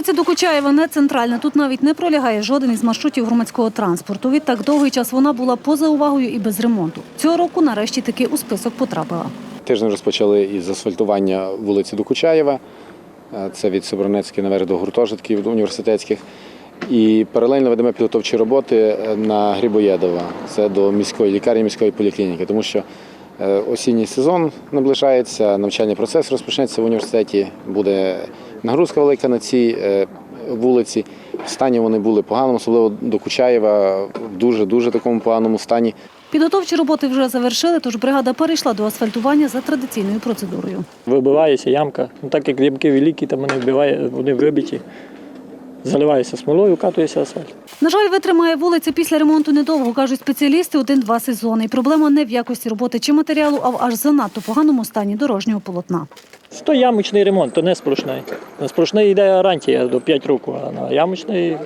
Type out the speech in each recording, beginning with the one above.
Вулиця Докучаєва не центральна. Тут навіть не пролягає жоден із маршрутів громадського транспорту. Відтак довгий час вона була поза увагою і без ремонту. Цього року нарешті таки у список потрапила. Тиждень розпочали із асфальтування вулиці Докучаєва. Е, Це від Собранецької наверх до гуртожитків університетських. І паралельно ведемо підготовчі роботи е, на Грибоєдова. Це до міської лікарні, міської поліклініки, тому що е, осінній сезон наближається, навчальний процес розпочнеться в університеті. Буде нагрузка велика на цій е, вулиці. В стані вони були поганому, особливо до Кучаєва в дуже дуже такому поганому стані. Підготовчі роботи вже завершили, тож бригада перейшла до асфальтування за традиційною процедурою. Вибивається ямка. Ну, так як ямки великі, там вони вбиває, вони вибиті. Заливається смолою, катується асфальт. На жаль, витримає вулиця після ремонту недовго, кажуть спеціалісти, один-два сезони. І проблема не в якості роботи чи матеріалу, а в аж занадто поганому стані дорожнього полотна. То ямочний ремонт, то не сплошний. На сплошний йде гарантія до 5 років, а на ямочний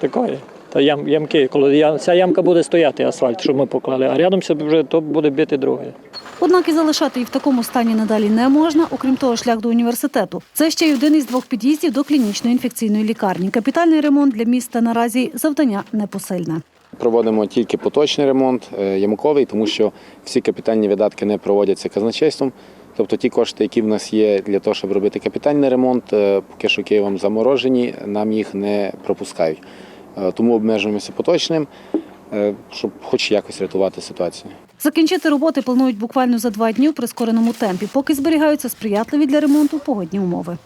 такої. Та ям, ямки, коли я- ця ямка буде стояти асфальт, що ми поклали, а рядом вже то буде бити друге. Однак і залишати її в такому стані надалі не можна, окрім того, шлях до університету. Це ще й один із двох під'їздів до клінічної інфекційної лікарні. Капітальний ремонт для міста наразі завдання непосильне. Проводимо тільки поточний ремонт е, ямковий, тому що всі капітальні видатки не проводяться казначейством. Тобто ті кошти, які в нас є для того, щоб робити капітальний ремонт, е, поки що Києвом заморожені, нам їх не пропускають. Е, Тому обмежуємося поточним, е, щоб хоч якось рятувати ситуацію. Закінчити роботи планують буквально за два дні у прискореному темпі, поки зберігаються сприятливі для ремонту погодні умови.